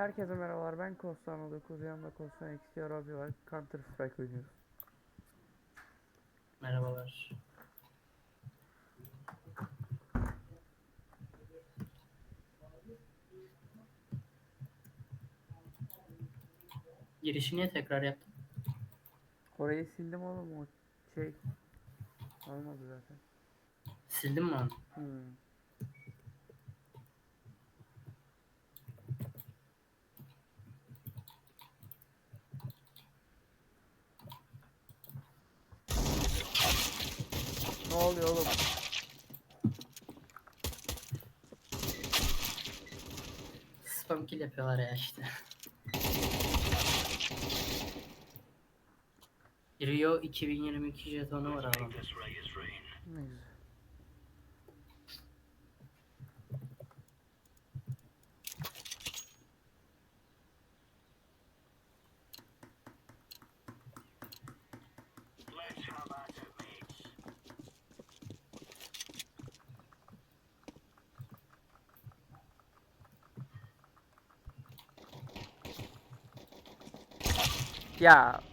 Herkese merhabalar ben Kostan 9 yanımda Kostan XT abi var Counter Strike oynuyoruz. Merhabalar. Girişi niye tekrar yaptın? Orayı sildim oğlum o şey olmadı zaten. Sildin mi onu? Hmm. Ne oluyor oğlum? Spam kill yapıyorlar ya işte. Rio 2022 jetonu var abi. Ne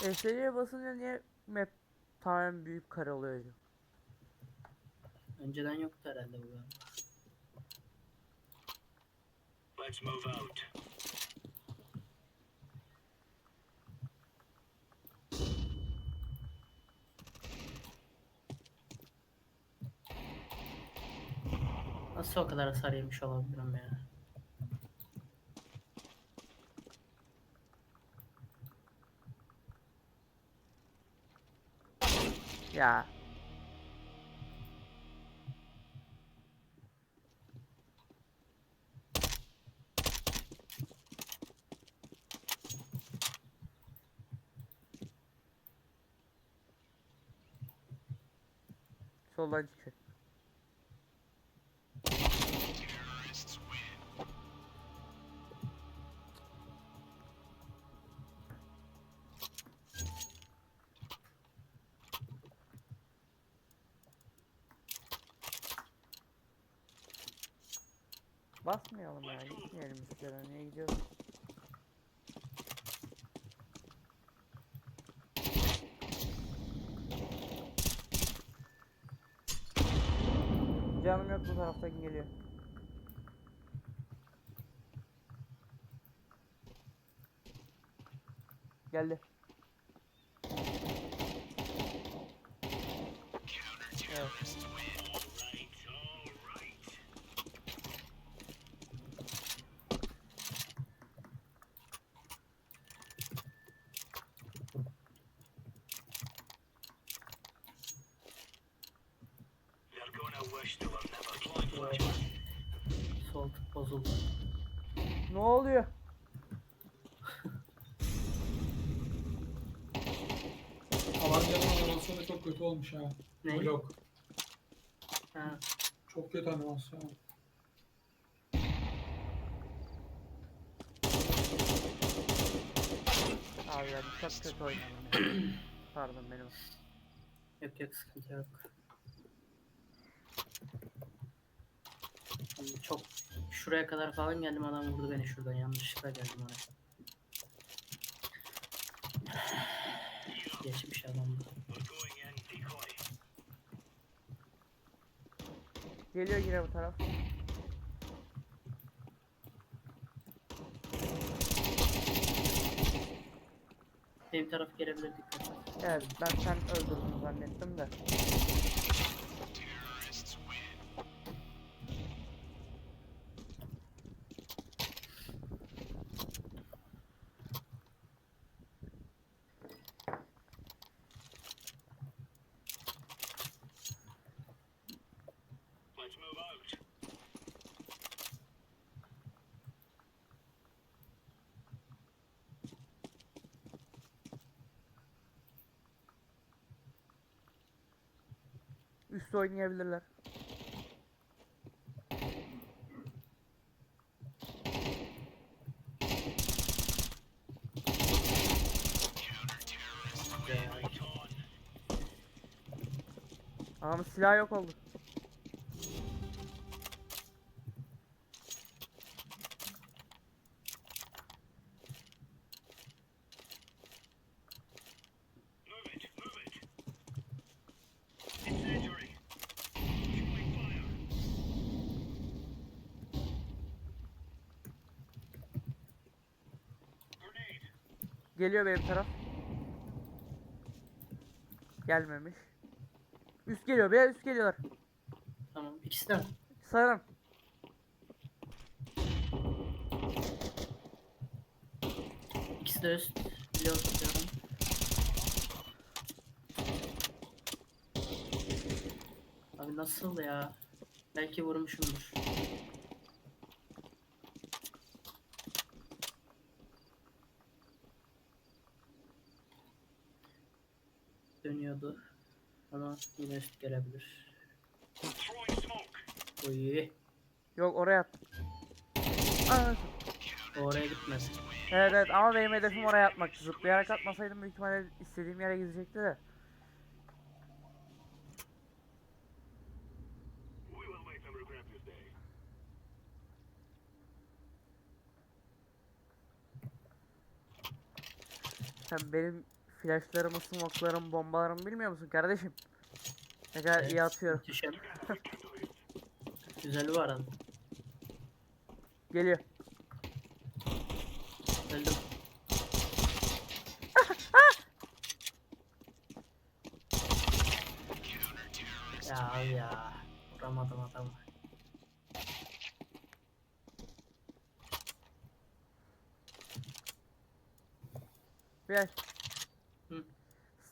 SC'ye basınca niye map tamamen büyük kare oluyor acaba? Önceden yoktu herhalde bu galiba. Let's move out. Nasıl o kadar hasar yemiş olabilirim ya? Ya Soldan çıkıyor. Basmayalım ya, gitmeyelim iskele. Niye gidiyoruz? Canım yok bu taraftan geliyor. Geldi. Evet. Olmuş ha. Ne? Blok. Ha, Çok kötü animasyon. Abi ya çok kötü oynadım ya. Pardon benim. yok yok sıkıntı yok. Çok şuraya kadar falan geldim adam vurdu beni şuradan yanlışlıkla geldim oraya. Geçmiş adam Geliyor yine bu taraf. Benim taraf gelebilir dikkat et. Evet ben sen öldürdün zannettim de. Let's move out. Üst oynayabilirler. Ama silah yok oldu. Geliyor benim taraf. Gelmemiş. Üst geliyor be üst geliyorlar. Tamam ikisi de mi? Sarın. İkisi de üst. Biliyor tutuyorum. Abi nasıl ya? Belki vurmuşumdur. Dönüyordu. Ama yine üst gelebilir. Uy. Yok oraya at. Aa, Oraya gitmedi. Evet evet ama benim hedefim oraya atmaktı. Zıplayarak atmasaydım büyük ihtimalle istediğim yere gidecekti de. Sen benim flashlarımı, smoke'larımı, bombalarımı bilmiyor musun kardeşim? Ne kadar Evet. iyi atıyorum. Muhteşem. Güzeli var adam. Geliyor. Öldüm. ya ya. Vuramadım adamı. Flash.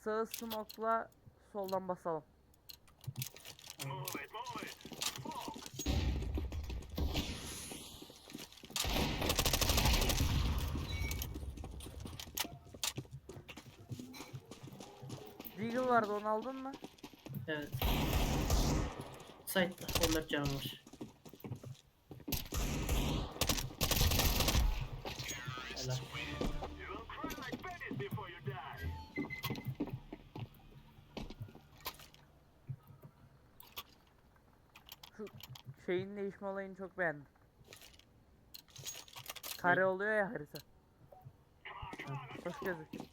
Sağı smoke'la soldan basalım. Deagle vardı onu aldın mı? Evet. Site'da 14 canım var. Değişme olayını çok beğendim. Kare oluyor ya harita. Hoş gözüküyor.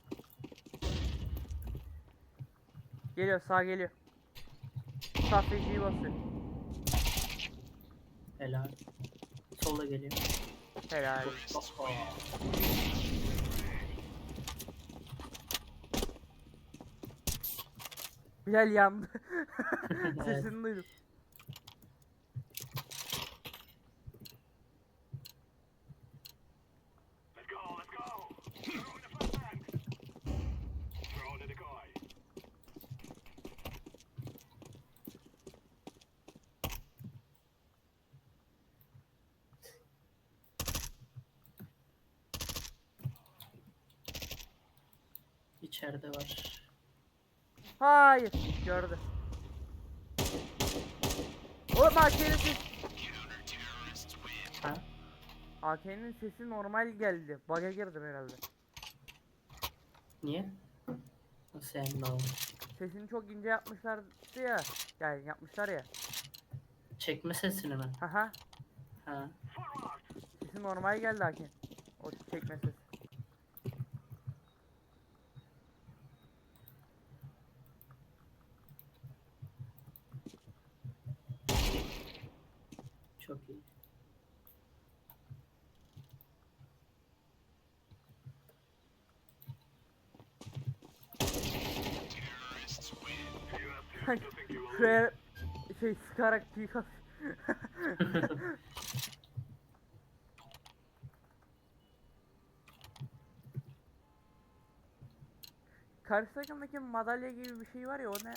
Geliyor sağ geliyor. Sağ feciyi basıyor. Helal. Solda geliyor. Helal. Hoppa. Bilal yandı. Sesini duydum. İçeride var. Hayır. Gördü. Oğlum AK'nin sesi. Ha? AK'nin sesi normal geldi. Bug'a girdim herhalde. Niye? Nasıl yani lan? Sesini çok ince yapmışlardı ya. Yani yapmışlar ya. Çekme sesini mi? Haha. Ha. Sesi normal geldi AK'nin. O çekme sesi. Çok iyi. Şuraya şey sıkarak peek at. Karşı takımdaki madalya gibi bir şey var ya o ne?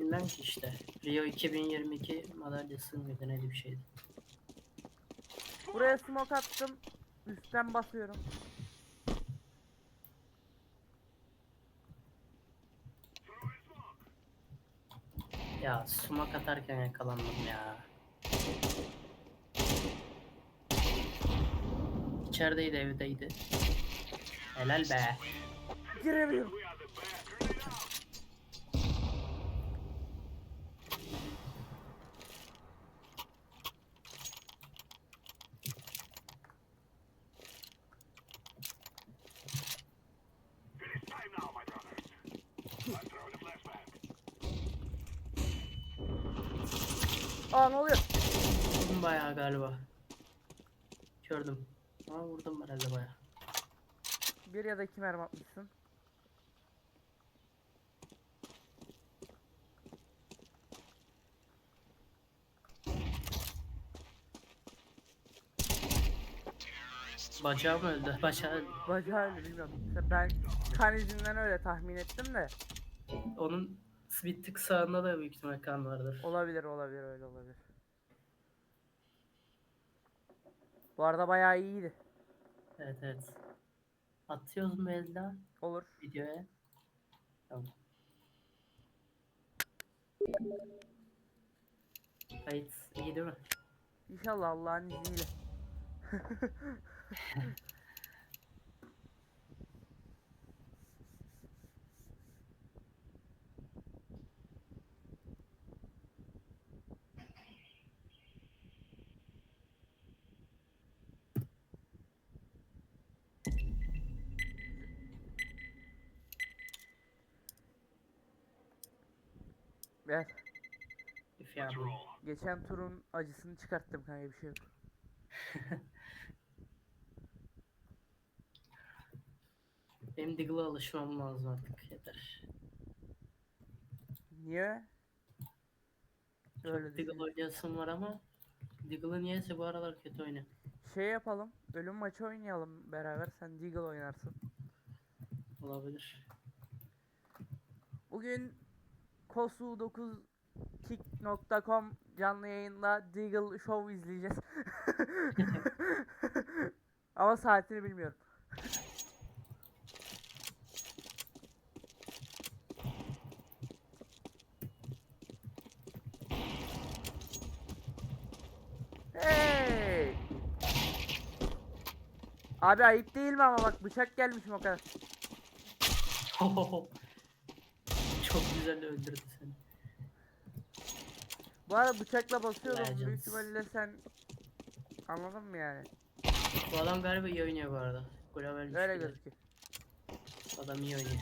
Bilmem ki işte. Rio 2022 madalyası mıydı neydi bir şeydi. Buraya smoke attım. Üstten basıyorum. Ya sumak atarken yakalandım ya. İçerideydi evdeydi. Helal be. Giremiyorum. Aa ne oluyor? Vurdum bayağı galiba. Gördüm. Ama vurdum herhalde bayağı. Bir ya da iki mermi atmışsın. Bacağım öldü. Bacağı Bacağı öyle bilmiyorum. İşte ben kan izinden öyle tahmin ettim de. onun bir tık sağında da büyük ihtimal kan vardır. Olabilir olabilir öyle olabilir. Bu arada bayağı iyiydi. Evet evet. Atıyoruz mu elde Olur. videoya? Tamam. Kayıt iyi değil mi? İnşallah Allah'ın izniyle. Ver. Roll. Geçen turun acısını çıkarttım kanka bir şey yok. Benim Diggle'a alışmam lazım artık yeter. Niye? Öyle Diggle oynayasım var ama Diggle'ı niyeyse bu aralar kötü oynuyor. Şey yapalım. Ölüm maçı oynayalım beraber. Sen Deagle oynarsın. Olabilir. Bugün kosu9kick.com canlı yayında Deagle Show izleyeceğiz. Ama saatini bilmiyorum. Hey! Abi ayıp değil mi ama bak bıçak gelmişim o kadar. Çok güzel öldürdü seni. Bu arada bıçakla basıyorum. Büyük Legends. ihtimalle sen anladın mı yani? Bu adam galiba iyi oynuyor bu arada. Global Öyle gözüküyor. Adam iyi oynuyor.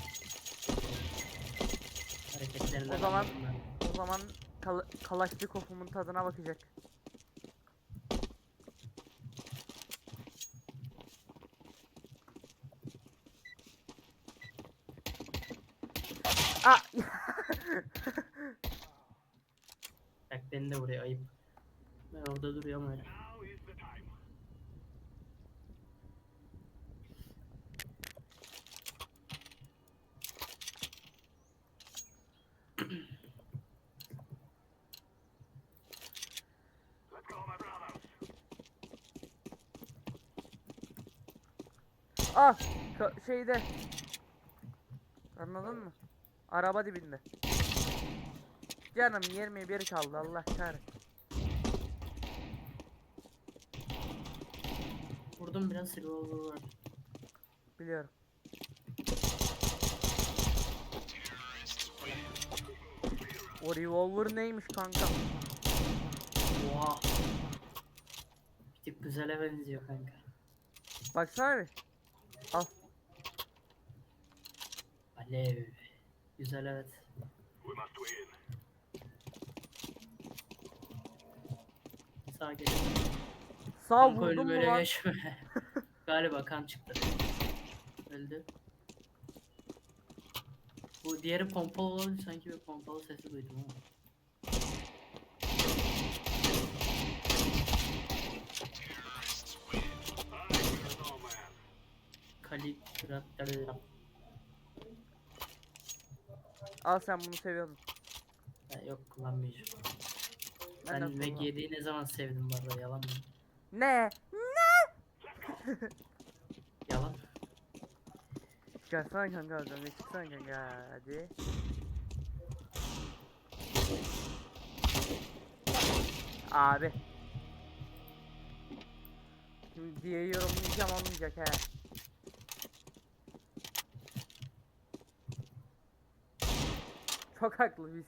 Hareketlerinden O zaman- anladım ben. O zaman kal Kalaşnikov'umun tadına bakacak. Ah! Beni de buraya ayıp. Ben orada duruyorum öyle. Ah! Ka- şeyde. Anladın mı? Araba dibinde. Canım 21 kaldı Allah kahretsin. Vurdum biraz revolver var. Biliyorum. O revolver neymiş kanka? Oha. Bir tık güzele benziyor kanka. Baksana bir. Al. Alev. Güzel evet. We must win. Sağa geliyor. Sağ Kanka vurdum mu öyle lan? geçme. Galiba kan çıktı. Öldü. Bu diğeri pompalı olabilir sanki bir pompalı sesi duydum ama. Kalikratları Al sen bunu seviyordun. Ya yok kullanmayacağım. Ben kullan- 7'yi ne zaman sevdim bu arada yalan mı? Ne? Yalan. Çıkarsana kanka oradan ne çıksana kanka hadi. Abi. Şimdi diye yorumlayacağım olmayacak he. Çok haklı bir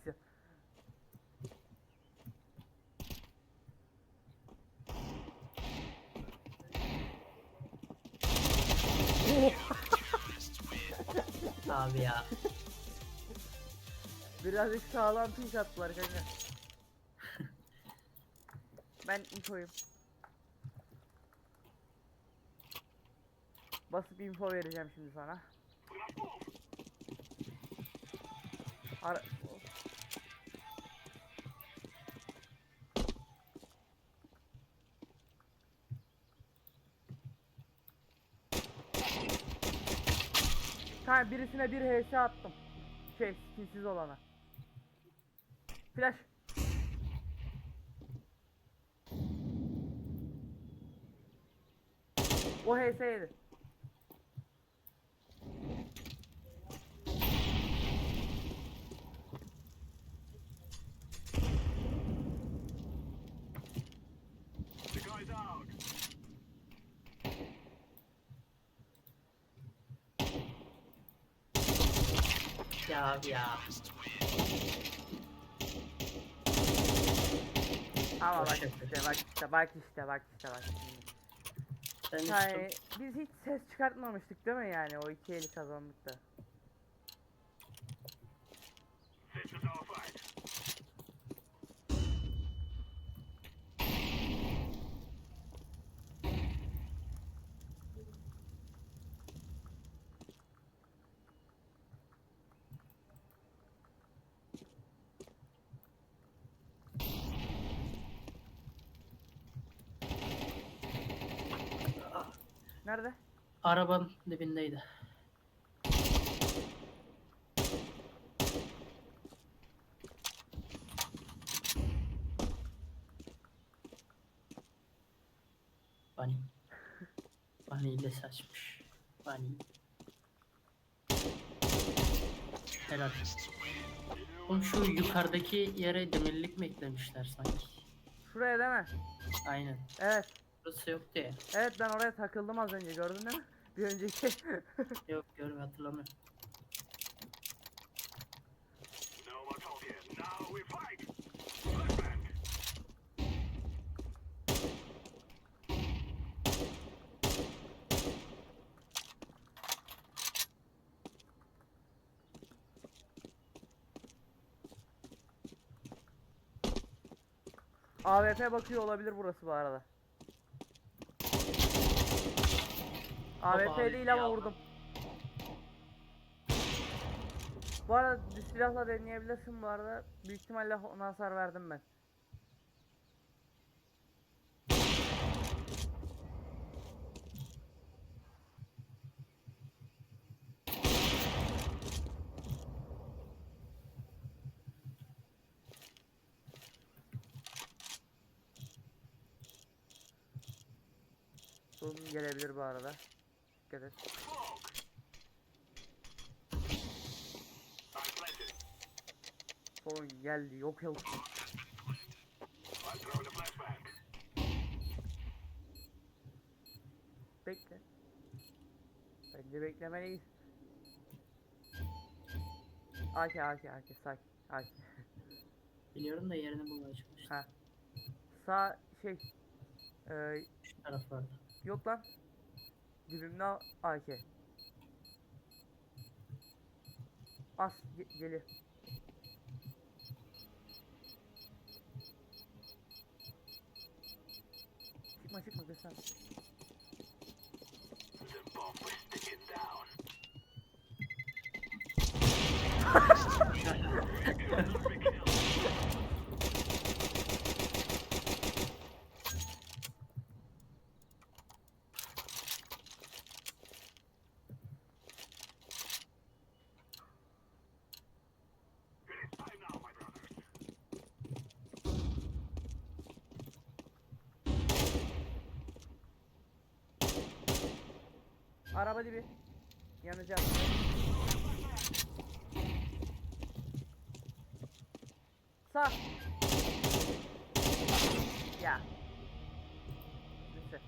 Abi ya. Birazcık sağlam pink attılar kanka. ben infoyum. Basıp info vereceğim şimdi sana. Ara Kanka birisine bir HS attım. Şey, skinsiz olana. Flash. O HS Ya abi ya. Ama bak işte bak işte bak işte bak işte bak. Ben Yani biz hiç ses çıkartmamıştık değil mi yani o iki eli kazandık da. Arabanın dibindeydi. Bunny. Bunny ile saçmış. Bunny. Helal. Oğlum şu yukarıdaki yere demirlik mi eklemişler sanki? Şuraya değil mi? Aynen. Evet. Burası yoktu ya. Evet ben oraya takıldım az önce gördün değil mi? Bir önceki. Yok görmüyorum hatırlamıyorum. AWP bakıyor olabilir burası bu arada. AWP değil ama vurdum. Bu arada düz silahla deneyebilirsin bu arada. Büyük ihtimalle ona hasar verdim ben. Sorun gelebilir bu arada. Dikkat et. Sorun geldi yok yok. Bekle. Bence beklemeliyiz. AK AK AK sakin. AK. Biliyorum da yerini bulmaya çalıştım. Ha. Sağ şey. Eee Şu taraflarda. yok lan. Dibimde AK. As ge gelir. Çıkma çıkma göster. Shut up. Araba dibi. Yanacağım. Sağ. Ya. Neyse.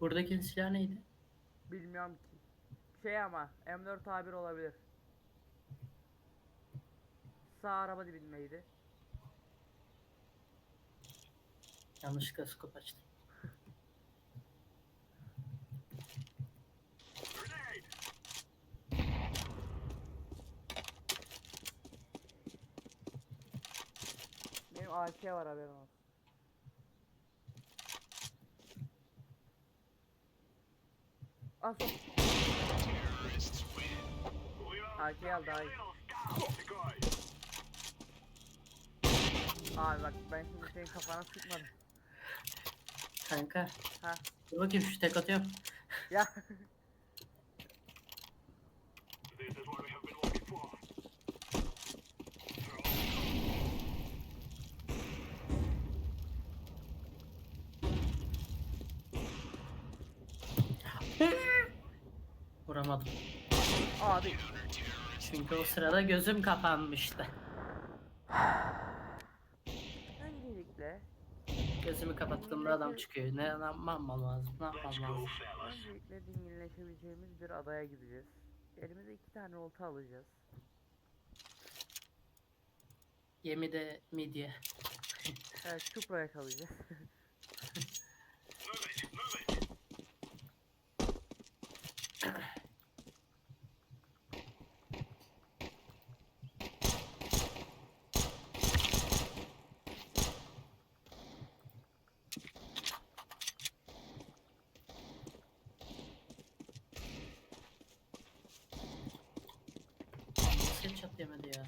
Buradaki silah neydi? Bilmiyorum ki. Şey ama M4 A1 olabilir. Sağ araba dibindeydi. Yanlışlıkla scope açtım. AK var haberin olsun. As We are AK al daha iyi. Abi bak ben şimdi senin kafana sıkmadım. Kanka. Ha. Dur bakayım şu tek atıyorum. Ya. Vuramadım. Abi. Çünkü o sırada gözüm kapanmıştı. Öncelikle. Gözümü kapattığımda adam çıkıyor. Ne yapmam lazım? Ne yapmam lazım? Öncelikle dinginleşebileceğimiz bir adaya gideceğiz. Elimize iki tane olta alacağız. Gemide midye. Evet Çupra'ya kalacağız. yemedi ya?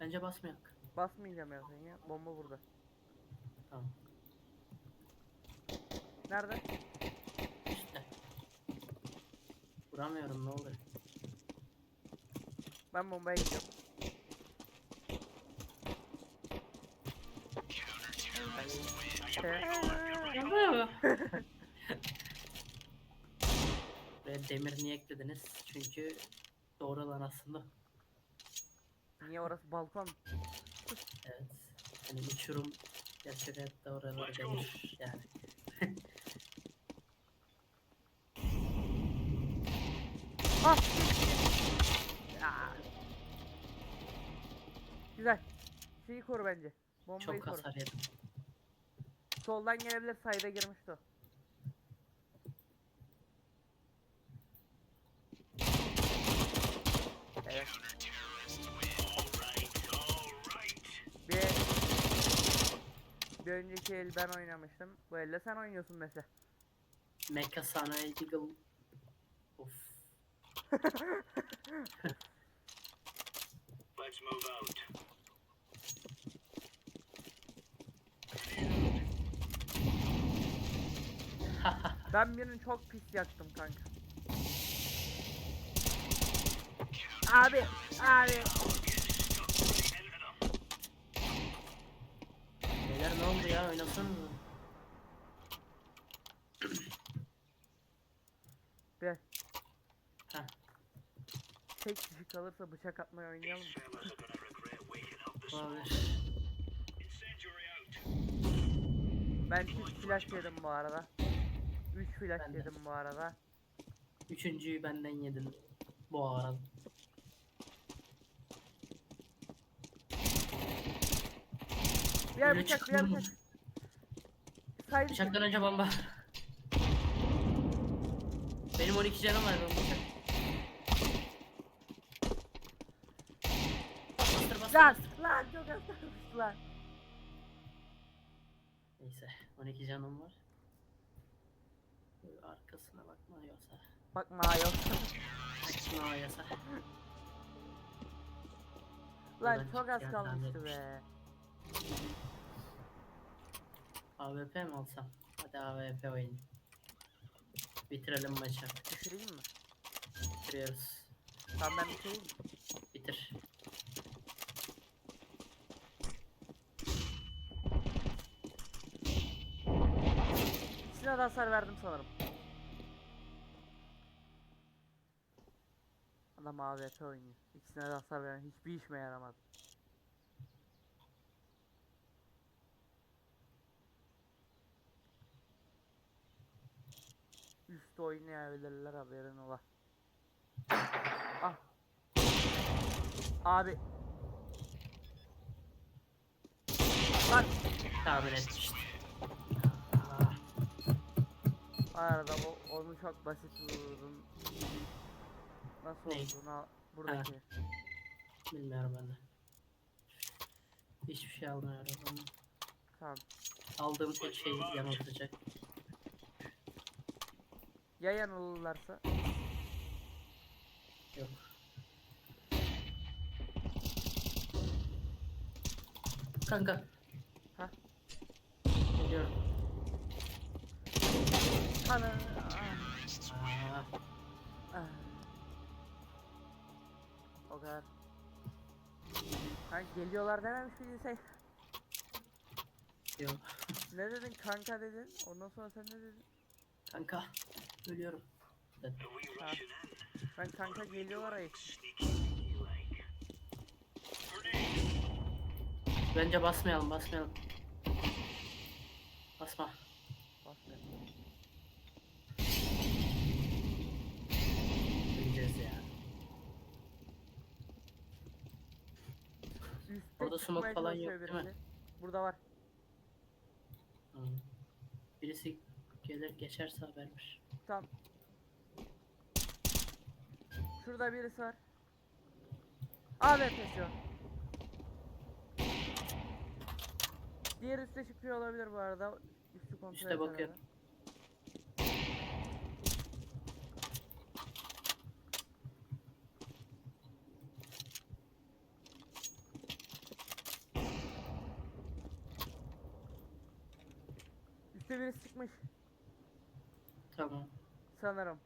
Bence basmayak. Basmayacağım ya sen ya. Bomba burada. Tamam. Nerede? İşte. Vuramıyorum ne olur. Ben bombaya gidiyorum. Şey, Ve demir niye eklediniz? Çünkü doğru lan aslında. niye orası balkon? Evet. Hani uçurum gerçek hayatta oraları demir yani. Ah! Ya. Güzel. Şeyi koru bence. Bombayı Çok koru. hasar yedim. Soldan gelebilir sayda girmişti o. önceki el ben oynamıştım. Bu elde sen oynuyorsun mesela. Mecha sana Eagle. Of. Let's move out. Ben birini çok pis yaktım kanka. Abi, abi. Beyler ne oldu ya oynasana mı? Bir. Heh. Tek kişi kalırsa bıçak atmayı oynayalım. Ben çift flash yedim bu arada. 3 flash Ben de. yedim bu arada. Üçüncüyü benden yedin. Bu arada. Birer bıçak, birer bıçak. Bıçaktan önce bomba. Benim 12 canım var ben bıçak. Lan, bastır. lan çok az kalmış lan. Neyse 12 canım var. Böyle Arkasına bakma yoksa. Bakma yok. Bakma yoksa. lan Buradan çok az çık ya, kalmıştı zannetmiştim. be. AWP mi alsam? Hadi AWP oynayayım. Bitirelim maçı. Bitireyim mi? Bitiriyoruz. Tamam ben bitireyim? Bitir. De hasar verdim sanırım. Adam AWP oynuyor. İkisine de hasar veren hiçbir işime yaramadı. Üst oynayabilirler haberin ola. Ah. Abi. Lan. Tahmin etmiştim. Arada o, onu çok basit vurdum. Nasıl Ney? olduğunu buradaki. bilmiyorum ben de. Hiçbir şey almıyorum. Tamam. Aldığım tek şey yanıltacak. Ya yanılırlarsa? Yok. Kanka. Ha? Geliyorum. Kanı. Aa, Ah. O kadar. Ha geliyorlar dememiş miydin sen? yok. Ne dedin kanka dedin. Ondan sonra sen ne dedin? Kanka. Ölüyorum. Ha. Ben kanka geliyorlar ayıp. Bence basmayalım basmayalım. Smoke çıkmaya falan çalışıyor yok, değil mi? birisi. Burada var. Birisi gelir geçerse haber ver. Tamam. Şurada birisi var. AWP'si var. Diğer üstte çıkıyor olabilir bu arada. Üstü kontrol Üste bakıyorum. arada. Birisi çıkmış Tamam. sanırım.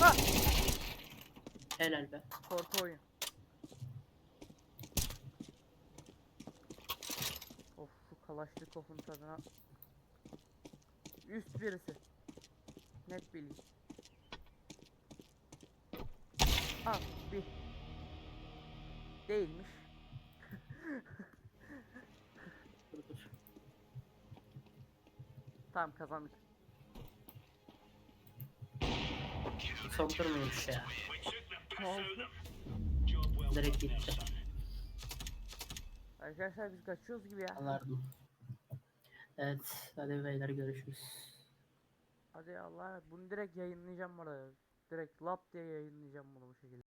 Ha! Helal be. Korku oyun. Of şu Kalaşnikov'un tadına. Üst birisi. Net bilgi. Ah bir. Değilmiş. Dur dur. Tamam kazandık. Son tur muymuş ya? Ne oldu? Direkt gitti. Arkadaşlar biz kaçıyoruz gibi ya. Anlardım. Evet. Hadi beyler görüşürüz. Hadi Allah bunu direkt yayınlayacağım burada. Direkt lap diye yayınlayacağım bunu bu şekilde.